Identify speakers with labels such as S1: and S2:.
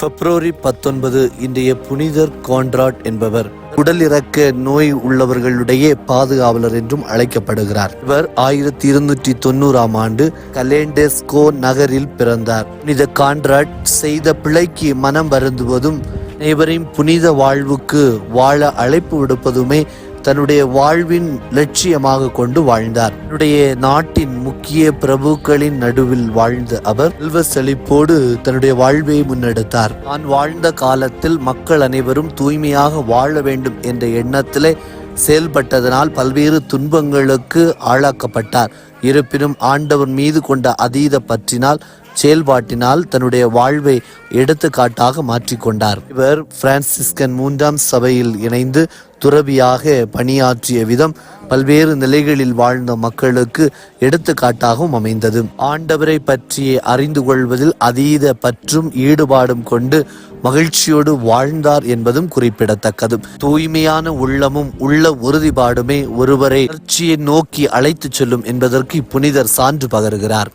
S1: பிப்ரவரி பத்தொன்பது இன்றைய புனிதர் கான்ராட் என்பவர். உடலிறக்க நோய் உள்ளவர்களுடைய பாதுகாவலர் என்றும் அழைக்கப்படுகிறார். இவர் ஆயிரத்தி இருநூற்றி தொண்ணூறாம் ஆண்டு கலேண்டெஸ்கோ நகரில் பிறந்தார். புனித கான்ராட் செய்த பிழைக்கு மனம் வருந்துவதும் அனைவரையும் புனித வாழ்வுக்கு வாழ அழைப்பு விடுப்பதுமே தன்னுடைய வாழ்வின் லட்சியமாக கொண்டு வாழ்ந்தார். தன்னுடைய நாட்டின் முக்கிய பிரபுக்களின் நடுவில் வாழ்ந்த அவர் செல்வ செழிப்போடு தன்னுடைய வாழ்வை முன்னெடுத்தார். தான் வாழ்ந்த காலத்தில் மக்கள் அனைவரும் தூய்மையாக வாழ வேண்டும் என்ற எண்ணத்திலே செயல்பட்டதனால் பல்வேறு துன்பங்களுக்கு ஆளாக்கப்பட்டார். இருப்பினும் ஆண்டவர் மீது கொண்ட அதீத பற்றினால் செயல்பாட்டினால் தன்னுடைய வாழ்வை எடுத்துக்காட்டாக மாற்றிக்கொண்டார். இவர் பிரான்சிஸ்கன் மூன்றாம் சபையில் இணைந்து துறவியாக பணியாற்றிய விதம் பல்வேறு நிலைகளில் வாழ்ந்த மக்களுக்கு எடுத்துக்காட்டாகவும் அமைந்தது. ஆண்டவரை பற்றி அறிந்து கொள்வதில் அதீத பற்றும் ஈடுபாடும் கொண்டு மகிழ்ச்சியோடு வாழ்ந்தார் என்பதும் குறிப்பிடத்தக்கது. தூய்மையான உள்ளமும் உள்ள உறுதிப்பாடுமே ஒருவரை வளர்ச்சியை நோக்கி அழைத்துச் செல்லும் என்பதற்கு இப்புனிதர் சான்று பகருகிறார்.